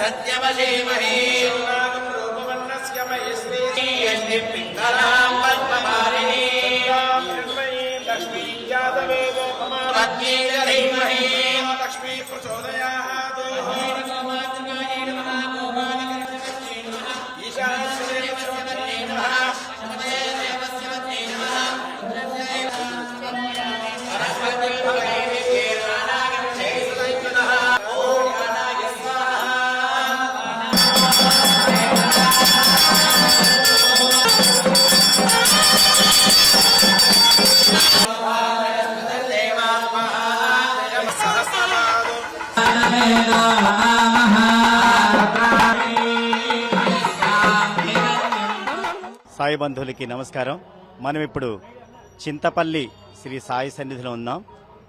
सत्यवशेमहे लक्ष्मी प्रचोदया लक्ष्मी సాయి బంధువులకి నమస్కారం. మనం ఇప్పుడు చింతపల్లి శ్రీ సాయి సన్నిధిలో ఉన్నాం.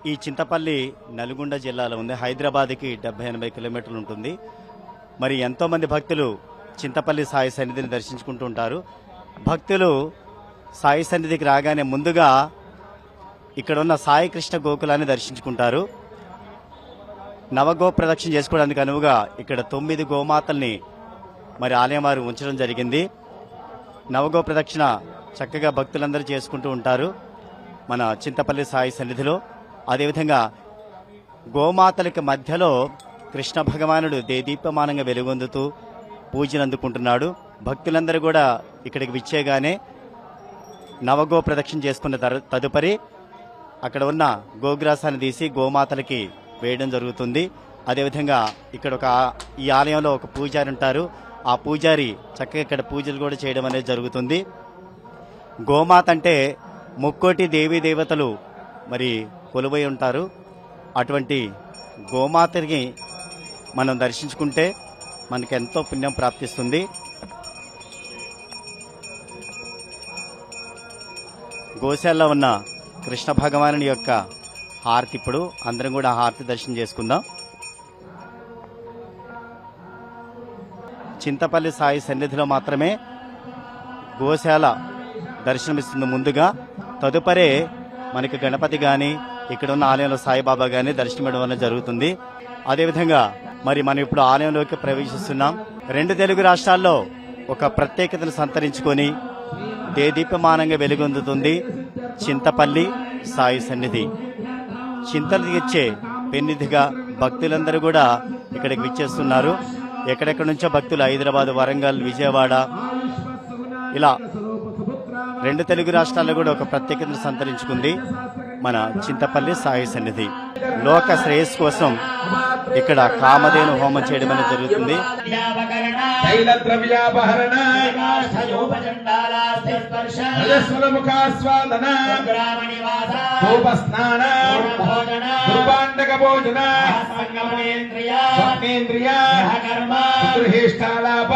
ఈ చింతపల్లి నల్గొండ జిల్లాలో ఉంది. హైదరాబాద్కి డెబ్బై ఎనభై కిలోమీటర్లు ఉంటుంది. మరి ఎంతోమంది భక్తులు చింతపల్లి సాయి సన్నిధిని దర్శించుకుంటూ ఉంటారు. భక్తులు సాయి సన్నిధికి రాగానే ముందుగా ఇక్కడ ఉన్న సాయి కృష్ణ గోకులాన్ని దర్శించుకుంటారు. నవగో ప్రదక్షిణ చేసుకోవడానికి అనువుగా ఇక్కడ తొమ్మిది గోమాతల్ని మరి ఆలయం వారు ఉంచడం జరిగింది. నవగో ప్రదక్షిణ చక్కగా భక్తులందరూ చేసుకుంటూ ఉంటారు మన చింతపల్లి సాయి సన్నిధిలో. అదేవిధంగా గోమాతలకి మధ్యలో కృష్ణ భగవానుడు దేదీప్యమానంగా వెలుగొందుతూ పూజలు అందుకుంటున్నాడు. భక్తులందరూ కూడా ఇక్కడికి విచ్చేగానే నవగో ప్రదక్షిణ చేసుకున్న తదుపరి అక్కడ ఉన్న గోగ్రాసాన్ని తీసి గోమాతలకి వేయడం జరుగుతుంది. అదేవిధంగా ఇక్కడ ఒక ఈ ఆలయంలో ఒక పూజారి ఉంటారు. ఆ పూజారి చక్కగా ఇక్కడ పూజలు కూడా చేయడం అనేది జరుగుతుంది. గోమాత అంటే ముక్కోటి దేవీ దేవతలు మరి కొలువై ఉంటారు. అటువంటి గోమాతని మనం దర్శించుకుంటే మనకి ఎంతో పుణ్యం ప్రాప్తిస్తుంది. గోశాలలో ఉన్న కృష్ణ భగవానుని యొక్క హారతి ఇప్పుడు అందరం కూడా హారతి దర్శనం చేసుకుందాం. చింతపల్లి సాయి సన్నిధిలో మాత్రమే గోశాల దర్శనమిస్తుంది ముందుగా. తదుపరే మనకి గణపతి గాని ఇక్కడ ఉన్న ఆలయంలో సాయిబాబా గాని దర్శనమివ్వడం అనేది జరుగుతుంది. అదేవిధంగా మరి మనం ఇప్పుడు ఆలయంలోకి ప్రవేశిస్తున్నాం. రెండు తెలుగు రాష్ట్రాల్లో ఒక ప్రత్యేకతను సంతరించుకొని దేదీప్యమానంగా వెలుగొందుతుంది చింతపల్లి సాయి సన్నిధి. చింతలు తీర్చే పెన్నిధిగా భక్తులందరూ కూడా ఇక్కడికి విచ్చేస్తున్నారు. ఎక్కడెక్కడి నుంచో భక్తులు హైదరాబాద్ వరంగల్ విజయవాడ ఇలా రెండు తెలుగు రాష్ట్రాల్లో కూడా ఒక ప్రత్యేకతను సంతరించుకుంది మన చింతపల్లి సాయి సన్నిధి. లోక శ్రేయస్సు కోసం ఇక్కడ కామధేను హోమం చేయడం అనేది జరుగుతుంది. తైలద్రవ్యాపహరణ రజస్వల ముఖాస్వాదన ధూపస్నాన. దుర్వాండక భోజన స్వప్నేంద్రియ. గృహేష్టాలాప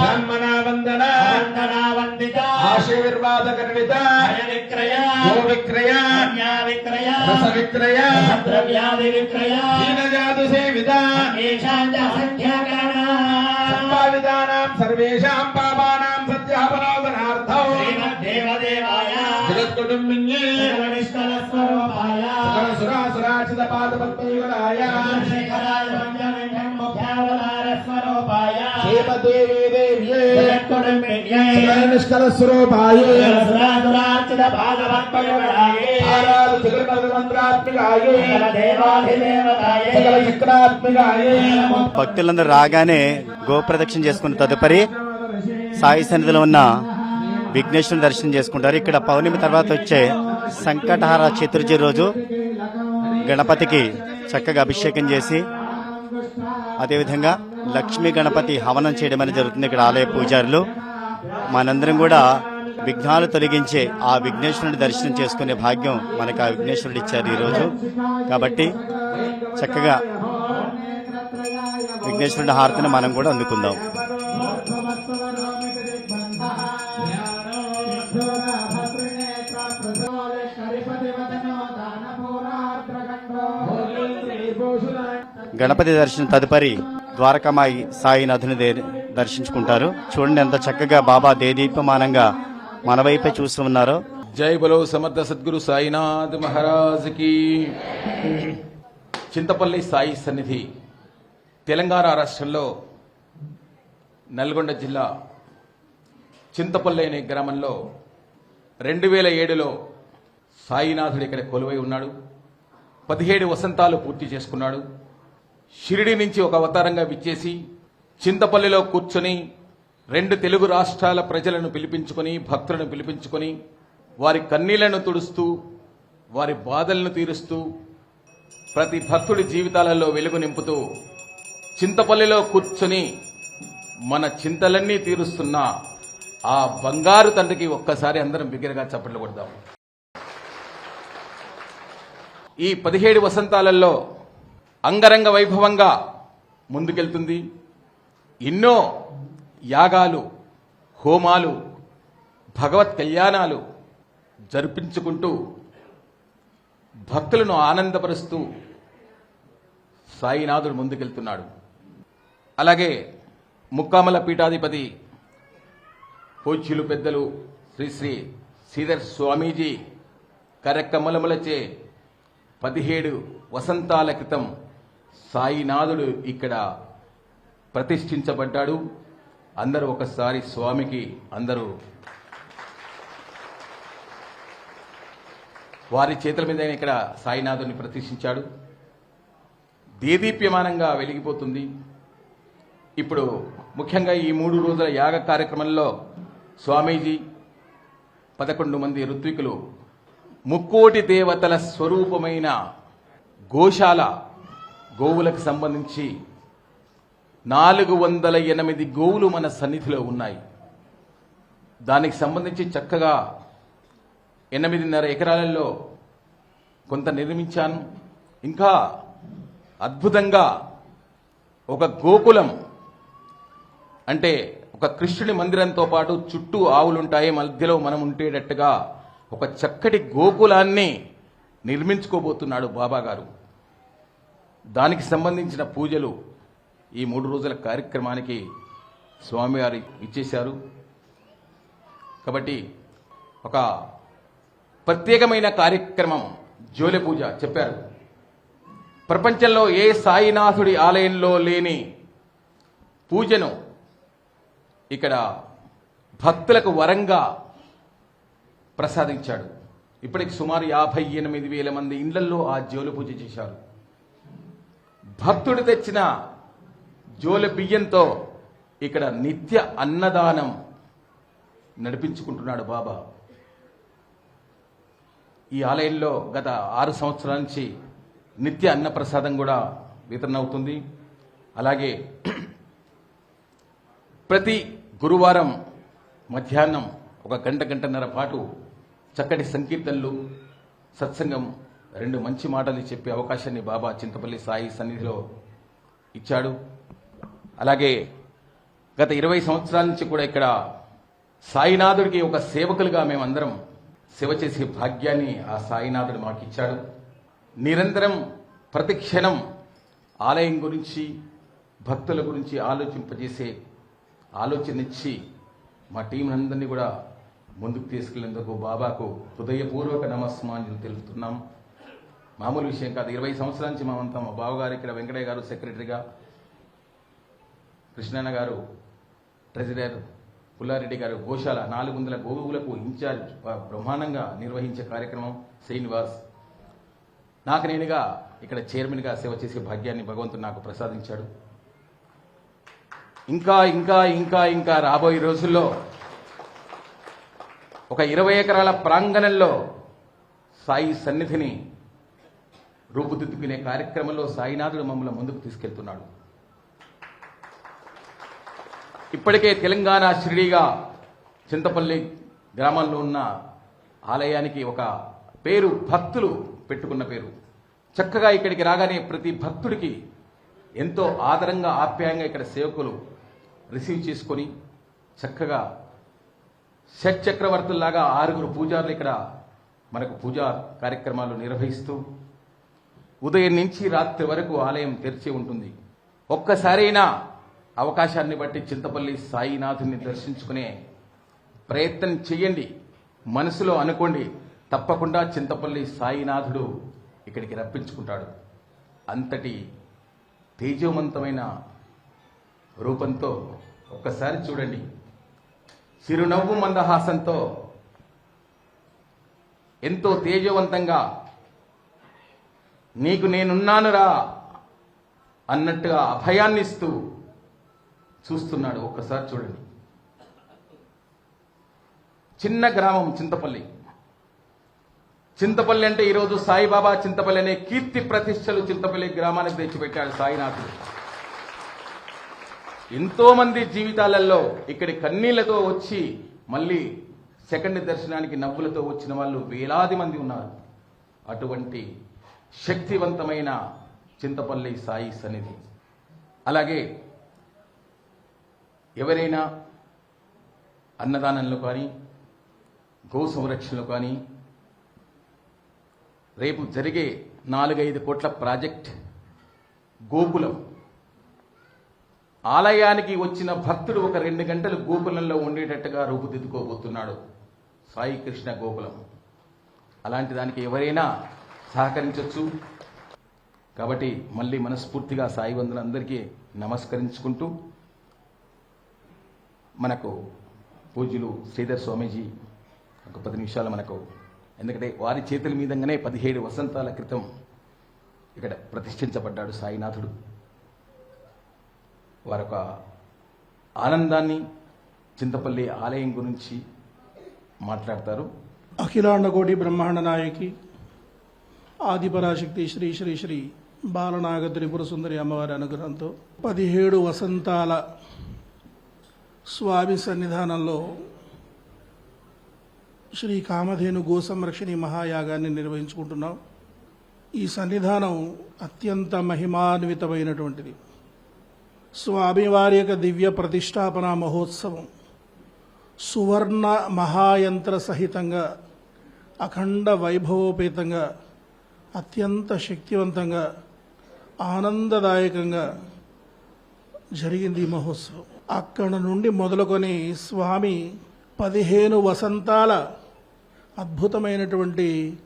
బ్రహ్మణ వందన ఆశీర్వాద కన్విత గో విక్రయ రస విక్రయ దీనజాతు సేవిత సంభావితానాం సర్వేషాం పాపానాం సత్యాపరాధనార్థం జగత్కుటుంబిన్యే సురాసురాచిత పాదపద్మయుగలాయ క్షేమదేవీ దేవ్యే నిష్కల స్వరూపాయే ఆరాలు జగన్మద మంత్రాత్మికాయే సకల చక్రాత్మికాయే భక్తులందరూ రాగానే గోప్రదక్షిణ చేసుకున్న తదుపరి సాయి సన్నిధిలో ఉన్న విఘ్నేశ్వరుని దర్శనం చేసుకుంటారు. ఇక్కడ పౌర్ణమి తర్వాత వచ్చే సంకటహార చతుర్థి రోజు గణపతికి చక్కగా అభిషేకం చేసి అదేవిధంగా లక్ష్మీ గణపతి హవనం చేయడం అనేది జరుగుతుంది. ఇక్కడ ఆలయ పూజారులు మనందరం కూడా విఘ్నాలు తొలగించే ఆ విఘ్నేశ్వరుని దర్శనం చేసుకునే భాగ్యం మనకు ఆ విఘ్నేశ్వరుడు ఇచ్చారు ఈరోజు. కాబట్టి చక్కగా విఘ్నేశ్వరుడి హారతిని మనం కూడా అందుకుందాం. గణపతి దర్శనం తదుపరి ద్వారకామాయి సాయినాథుని దే- దర్శించుకుంటారు. చూడండి ఎంత చక్కగా బాబా దేదీపమానంగా మన వైపే చూస్తూ ఉన్నారో? జై బలో సమర్థ సద్గురు సాయినాథ్ మహారాజ్కి. చింతపల్లి సాయి సన్నిధి తెలంగాణ రాష్ట్రంలో నల్గొండ జిల్లా చింతపల్లి అనే గ్రామంలో రెండు వేల ఏడులో సాయినాథుడు ఇక్కడ కొలువై ఉన్నాడు. పదిహేడు వసంతాలు పూర్తి చేసుకున్నాడు. షిరిడి నుంచి ఒక అవతారంగా విచ్చేసి చింతపల్లిలో కూర్చొని రెండు తెలుగు రాష్ట్రాల ప్రజలను పిలిపించుకొని భక్తులను పిలిపించుకొని వారి కన్నీళ్ళను తుడుస్తూ వారి బాధలను తీరుస్తూ ప్రతి భక్తుడి జీవితాలలో వెలుగు నింపుతూ చింతపల్లిలో కూర్చొని మన చింతలన్నీ తీరుస్తున్న ఆ బంగారు తండ్రికి ఒక్కసారి అందరం బిగ్గరగా చప్పట్లు కొడదాం. ఈ పదిహేడు వసంతాలలో అంగరంగ వైభవంగా ముందుకెళ్తుంది. ఎన్నో యాగాలు హోమాలు భగవత్ కళ్యాణాలు జరిపించుకుంటూ భక్తులను ఆనందపరుస్తూ సాయినాథుడు ముందుకెళ్తున్నాడు. అలాగే ముక్కామల పీఠాధిపతి పూజ్యులు పెద్దలు శ్రీ శ్రీ శ్రీధర్ స్వామీజీ కరకమలములచే పదిహేడు వసంతాల క్రితం సాయినాథుడు ఇక్కడ ప్రతిష్ఠించబడ్డాడు. అందరూ ఒకసారి స్వామికి అందరూ వారి చేతుల మీద ఇక్కడ సాయినాథుని ప్రతిష్ఠించాడు. దేదీప్యమానంగా వెలిగిపోతుంది. ఇప్పుడు ముఖ్యంగా ఈ మూడు రోజుల యాగ కార్యక్రమంలో స్వామీజీ పదకొండు మంది ఋత్వికులు ముక్కోటి దేవతల స్వరూపమైన గోశాల గోవులకు సంబంధించి నాలుగు వందల ఎనిమిది గోవులు మన సన్నిధిలో ఉన్నాయి. దానికి సంబంధించి చక్కగా ఎనిమిదిన్నర ఎకరాలలో కొంత నిర్మించాను. ఇంకా అద్భుతంగా ఒక గోకులం అంటే ఒక కృష్ణుడి మందిరంతో పాటు చుట్టూ ఆవులుంటాయి. మధ్యలో మనం ఉండేటట్టుగా ఒక చక్కటి గోకులాన్ని నిర్మించుకోబోతున్నాడు బాబా గారు దానికి సంబంధించిన పూజలు ఈ మూడు రోజుల కార్యక్రమానికి స్వామివారి ఇచ్చేశారు. కాబట్టి ఒక ప్రత్యేకమైన కార్యక్రమం జోలి పూజ చెప్పారు. ప్రపంచంలో ఏ సాయినాథుడి ఆలయంలో లేని పూజను ఇక్కడ భక్తులకు వరంగా ప్రసాదించాడు. ఇప్పటికి సుమారు యాభై ఎనిమిది వేల మంది ఇండ్లల్లో ఆ జోలు పూజ చేశారు. భక్తుడు తెచ్చిన జోల బియ్యంతో ఇక్కడ నిత్య అన్నదానం నడిపించుకుంటున్నాడు బాబా. ఈ ఆలయంలో గత ఆరు సంవత్సరాల నుంచి నిత్య అన్నప్రసాదం కూడా వితరణ అవుతుంది. అలాగే ప్రతి గురువారం మధ్యాహ్నం ఒక గంట గంటన్నర పాటు చక్కటి సంకీర్తనలు సత్సంగం రెండు మంచి మాటలు చెప్పే అవకాశాన్ని బాబా చింతపల్లి సాయి సన్నిధిలో ఇచ్చాడు. అలాగే గత ఇరవై సంవత్సరాల నుంచి కూడా ఇక్కడ సాయినాథుడికి ఒక సేవకులుగా మేమందరం సేవ చేసే భాగ్యాన్ని ఆ సాయినాథుడు మాకు ఇచ్చాడు నిరంతరం ప్రతి క్షణం ఆలయం గురించి భక్తుల గురించి ఆలోచింపజేసే ఆలోచన ఇచ్చి మా టీం అందరినీ కూడా ముందుకు తీసుకెళ్ళేందుకు బాబాకు హృదయపూర్వక నమస్మాన్యులు తెలుపుతున్నాం. మామూలు విషయం కాదు. ఇరవై సంవత్సరాల నుంచి మేమంతా మా బావగారు ఇక్కడ వెంకటయ్య గారు సెక్రటరీగా కృష్ణన్న గారు ట్రెజరర్ పుల్లారెడ్డి గారు గోశాల నాలుగు వందల గోవులకు ఇన్ఛార్జ్ బ్రహ్మాండంగా నిర్వహించే కార్యక్రమం శ్రీనివాస్. నాకు నేనుగా ఇక్కడ చైర్మన్గా సేవ చేసే భాగ్యాన్ని భగవంతుడు నాకు ప్రసాదించాడు. ఇంకా ఇంకా ఇంకా ఇంకా రాబోయే రోజుల్లో ఒక ఇరవై ఎకరాల ప్రాంగణంలో సాయి సన్నిధిని రూపుదిద్దుకునే కార్యక్రమంలో సాయినాథుడు మమ్మల్ని ముందుకు తీసుకెళ్తున్నాడు. ఇప్పటికే తెలంగాణ షిరిడిగా చింతపల్లి గ్రామంలో ఉన్న ఆలయానికి ఒక పేరు భక్తులు పెట్టుకున్న పేరు. చక్కగా ఇక్కడికి రాగానే ప్రతి భక్తుడికి ఎంతో ఆదరంగా ఆప్యాయంగా ఇక్కడ సేవకులు రిసీవ్ చేసుకొని చక్కగా షట్ చక్రవర్తుల్లాగా ఆరుగురు పూజారులు ఇక్కడ మనకు పూజా కార్యక్రమాలు నిర్వహిస్తూ ఉదయం నుంచి రాత్రి వరకు ఆలయం తెరిచి ఉంటుంది. ఒక్కసారైనా అవకాశాన్ని బట్టి చింతపల్లి సాయినాథుని దర్శించుకునే ప్రయత్నం చేయండి మనసులో అనుకోండి. తప్పకుండా చింతపల్లి సాయినాథుడు ఇక్కడికి రప్పించుకుంటాడు. అంతటి తేజోవంతమైన రూపంతో ఒక్కసారి చూడండి. చిరునవ్వు మందహాసంతో ఎంతో తేజవంతంగా నీకు నేనున్నానురా అన్నట్టుగా అభయాన్నిస్తూ చూస్తున్నాడు ఒక్కసారి చూడండి. చిన్న గ్రామం చింతపల్లి. చింతపల్లి అంటే ఈరోజు సాయిబాబా చింతపల్లి అనే కీర్తి ప్రతిష్టలు చింతపల్లి గ్రామానికి తెచ్చిపెట్టాడు సాయినాథుడు. ఎంతో మంది జీవితాలలో ఇక్కడి కన్నీళ్ళతో వచ్చి మళ్ళీ సెకండ్ దర్శనానికి నవ్వులతో వచ్చిన వాళ్ళు వేలాది మంది ఉన్నారు. అటువంటి శక్తివంతమైన చింతపల్లి సాయి సన్నిధి. అలాగే ఎవరైనా అన్నదానంలో కానీ గో సంరక్షణలో కానీ రేపు జరిగే నాలుగైదు కోట్ల ప్రాజెక్ట్ గోకులం. ఆలయానికి వచ్చిన భక్తుడు ఒక రెండు గంటలు గోకులంలో ఉండేటట్టుగా రూపుదిద్దుకోబోతున్నాడు. సాయి కృష్ణ గోకులం. అలాంటి దానికి ఎవరైనా సహకరించవచ్చు కాబట్టి మళ్ళీ మనస్ఫూర్తిగా సాయి వందలందరికీ నమస్కరించుకుంటూ మనకు పూజ్యులు శ్రీధర్ స్వామీజీ ఒక పది నిమిషాలు మనకు ఎందుకంటే వారి చేతుల మీదంగానే పదిహేడు వసంతాల క్రితం ఇక్కడ ప్రతిష్ఠించబడ్డాడు సాయినాథుడు. వారొక ఆనందాన్ని చింతపల్లి ఆలయం గురించి మాట్లాడతారు. అఖిలాండకోటి బ్రహ్మాండ నాయకి ఆదిపరాశక్తి శ్రీ శ్రీ శ్రీ బాలనాగ త్రిపుర సుందరి అమ్మవారి అనుగ్రహంతో పదిహేడు వసంతాల స్వామి సన్నిధానంలో శ్రీ కామధేను గోసంరక్షణి మహాయాగాన్ని నిర్వహించుకుంటున్నాం. ఈ సన్నిధానం అత్యంత మహిమాన్వితమైనటువంటిది. స్వామివారి యొక్క దివ్య ప్రతిష్టాపన మహోత్సవం సువర్ణ మహాయంత్ర సహితంగా అఖండ వైభవోపేతంగా అత్యంత శక్తివంతంగా ఆనందదాయకంగా జరిగింది ఈ మహోత్సవం. అక్కడ నుండి మొదలుకొని స్వామి పదిహేను వసంతాల అద్భుతమైనటువంటి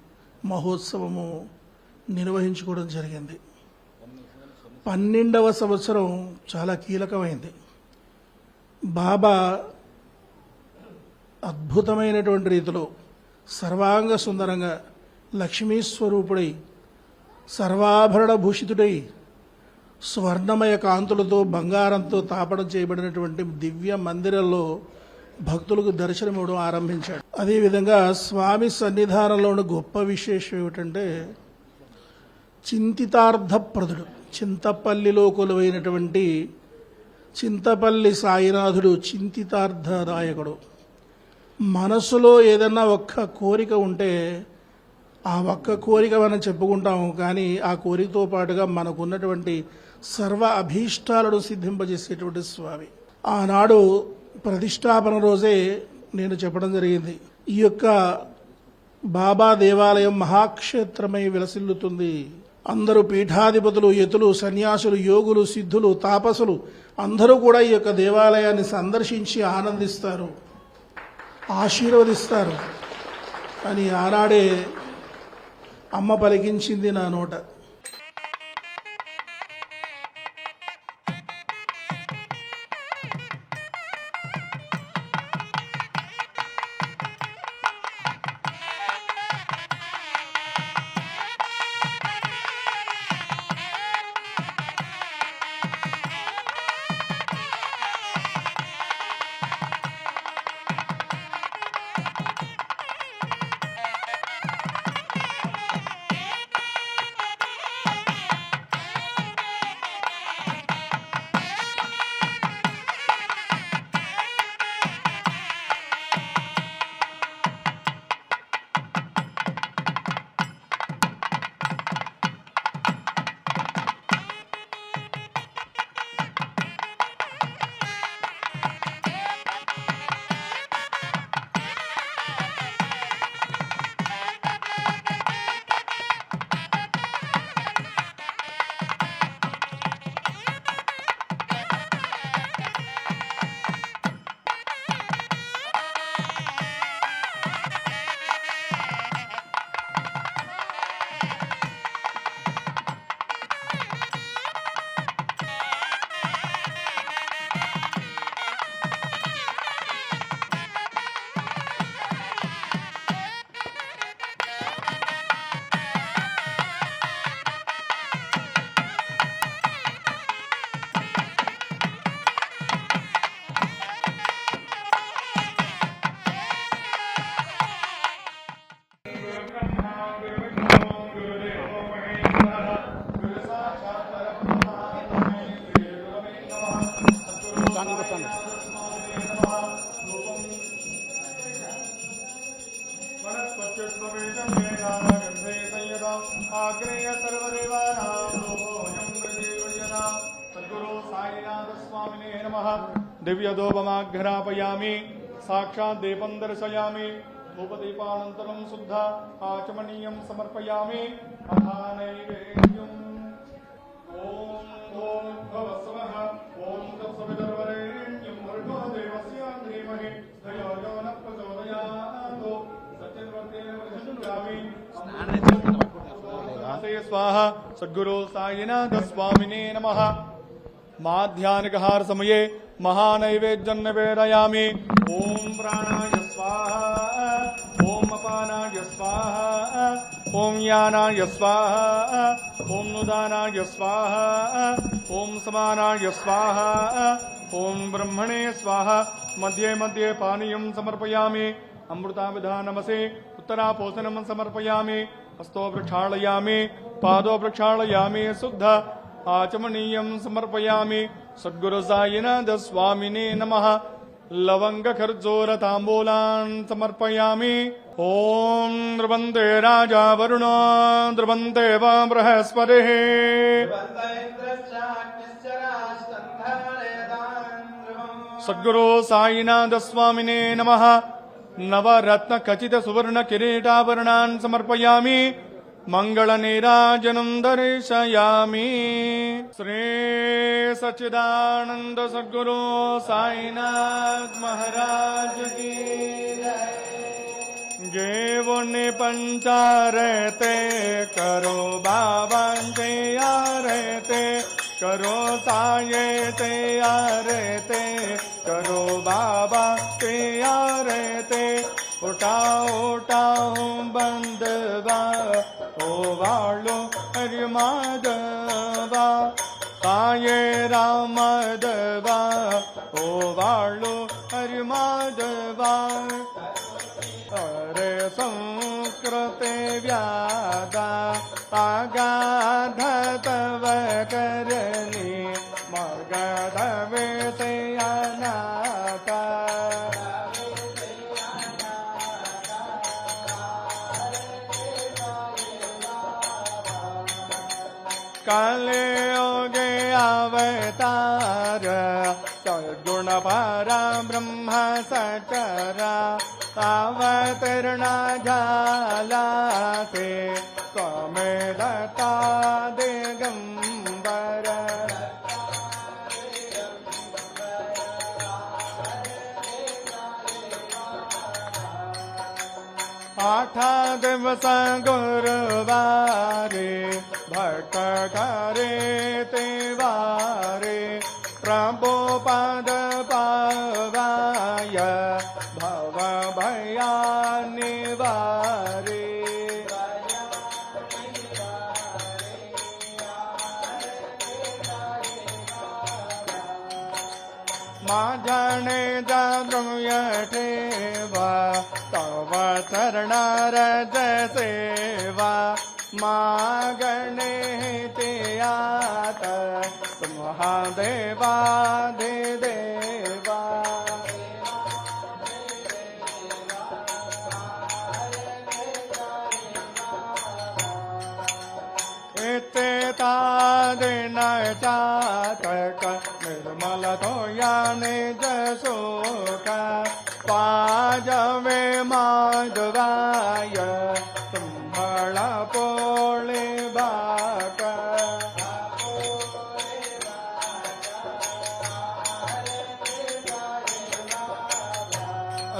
మహోత్సవము నిర్వహించుకోవడం జరిగింది. పన్నెండవ సంవత్సరం చాలా కీలకమైంది. బాబా అద్భుతమైనటువంటి రీతిలో సర్వాంగ సుందరంగా లక్ష్మీ స్వరూపుడై సర్వాభరణ భూషితుడై స్వర్ణమయ కాంతులతో బంగారంతో తాపడం చేయబడినటువంటి దివ్య మందిరంలో భక్తులకు దర్శనమివ్వడం ఆరంభించాడు. అదేవిధంగా స్వామి సన్నిధానంలోని గొప్ప విశేషం ఏమిటంటే చింతితార్థప్రదుడు చింతపల్లిలో కొలువైనటువంటి చింతపల్లి సాయినాథుడు చింతితార్థదాయకుడు మనసులో ఏదన్నా ఒక్క కోరిక ఉంటే ఆ ఒక్క కోరిక మనం చెప్పుకుంటాము కానీ ఆ కోరికతో పాటుగా మనకున్నటువంటి సర్వ అభీష్టాలను సిద్ధింపజేసేటువంటి స్వామి. ఆనాడు ప్రతిష్టాపన రోజే నేను చెప్పడం జరిగింది. ఈ యొక్క బాబా దేవాలయం మహాక్షేత్రమై విలసిల్లుతుంది. అందరూ పీఠాధిపతులు యతులు సన్యాసులు యోగులు సిద్ధులు తాపసులు అందరూ కూడా ఈ యొక్క దేవాలయాన్ని సందర్శించి ఆనందిస్తారు. ఆశీర్వదిస్తారు. అని ఆనాడే అమ్మ పలికించింది నా నోట. दिव्यदोपमाघ्रापयामि साक्षात् दीपं दर्शयामि धूपदीपानन्तरं शुद्ध आचमनीयं समर्पयामि अथा नैवेद्यम् ॐ भूर्भुवस्सवः ॐ तत्सवितर्वरेण्यं भर्गो देवस्य धीमहि धियो यो न प्रचोदयात् सत्यन्वर्तेन वचनं स्वाहा सद्गुरु साईनाथ स्वामिने नमः। మాధ్యాహ్నికహార సమయే మహానైవేద్యం నివేదయామి ఓం ప్రాణాయ స్వాహ ఓం అపానాయ స్వాహ ఓం యానాయ స్వాహ ఓం నుదానాయ స్వాహ ఓం సమానాయ స్వాహ ఓం బ్రహ్మణే స్వాహ మధ్యే మధ్యే పానీయం సమర్పయామి అమృతావిధానమసి ఉత్తరాపోసనం సమర్పయామి హస్తో ప్రక్షాళయామి పాదో ప్రక్షాళయామి శుద్ధ आचमनीयं समर्पयामि सद्गुरु स्वामिने नमः। लवङ्गखर्जूरताम्बूलान् समर्पयामि। ॐ द्रवन्ते राजा वरुणो द्रवन्ते वा बृहस्पतिः सद्गुरु साईनाथ स्वामिने नमः। नवरत्न खचित सुवर्ण किरीटाभरणान् समर्पयामि मङ्गलनी दर्शयामि श्री सच्चिदानन्द सद्गुरो महाराज महाराजी गेवो निपञ्चारते करो बाबा आरते करो साय ते आरते करो बाबा ते आरते उटा उटा बन्दवा વાળો હરિમાધવા પાયે રામાધવા ઓ વાળો હરિમાધવા અરે સંસ્કૃતે વ્યાદા. પાગા ધતવ કરે परा ब्रह्म स चरा अवतिर्णा जालामे दता दिगम्बर आ दिवस गुरुवारे भट्टरे भव भया निवारे माझणे तव चरणार सेवा मागणे ते आत महादेवा दे चातक निर्मल तो याने जसोक पाजवे माधवाय तुम्हळ पोळे बाक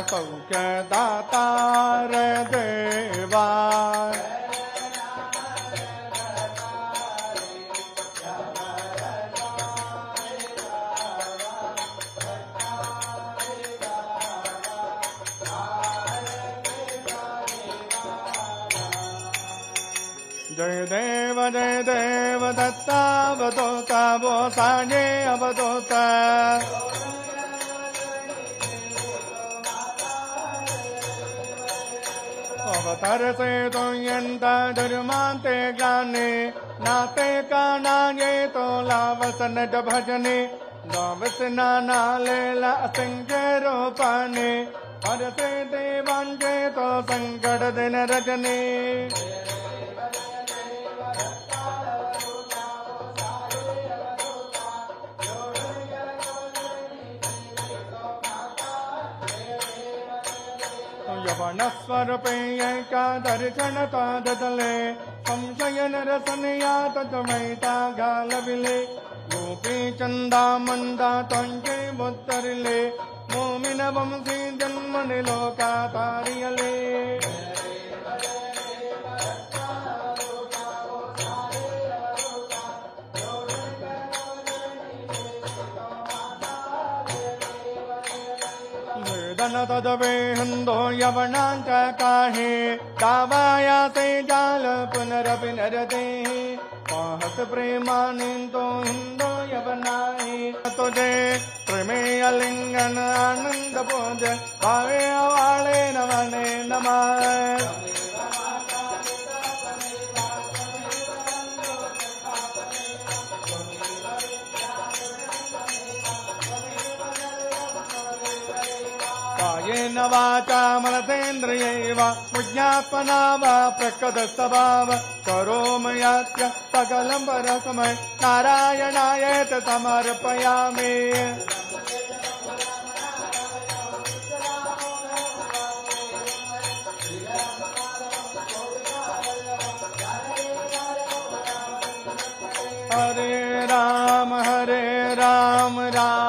सौख्य दातार देवा पाने अवधोता। अवतरते तो यंता धर्मांते ज्ञाने नाते का नागे तो लावसन भजने नवस नाना लेला असंख्य रूपाने हरते देवांचे तो संकट दिन रजने। यवनस्वरपेयका दर्शनता ददले संशयन रसनया ततमैता गालविले गोपी चन्दा मन्दा त्वञ्जे मुत्तरिले मोमिन वंशी जन्मनि लोका तारियले वेदन तदवेहन्दो यवनाञ्च काहे दावायासे जाल पुनरपि नरते पाहत प्रेमानिन्दो हिन्दो यवनाहि तुझे प्रेमेय लिङ्गन आनन्द पूज भावे अवाळे नमने नमः कायेन वाचा मनसेन्द्रियैव मुज्ञात्मना वा प्रकृतस्तभाव करोमयात्य सकलं परस्मै नारायणायेत समर्पयामि हरे राम हरे राम राम राम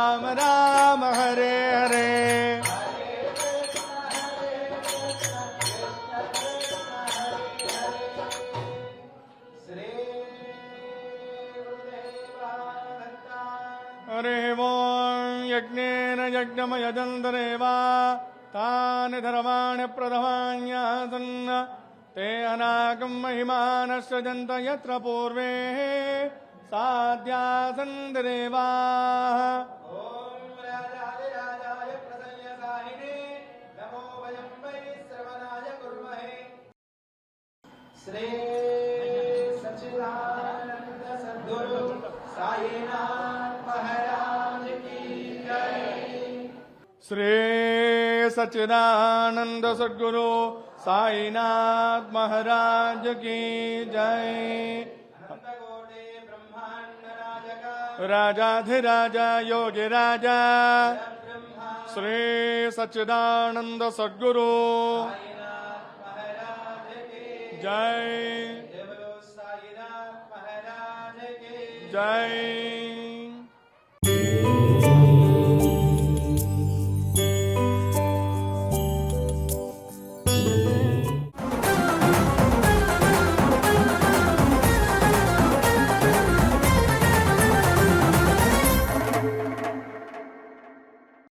अनागं महिमानश्रजन्त यत्र पूर्वे साध्यासन् देवाः राजाधिराजाय प्रसन्यसाहिने नमो वयं वै श्रवणाय कुर्महे श्री सच्चिदानन्द सद्गुरु साईनाथ महाराज की जय श्री सच्चिदानंद सद्गुरु साईनाथ महाराज की जय। राजाधि राजा योगी राजा। श्री सच्चिदानंद सद्गुरु। जय। जय।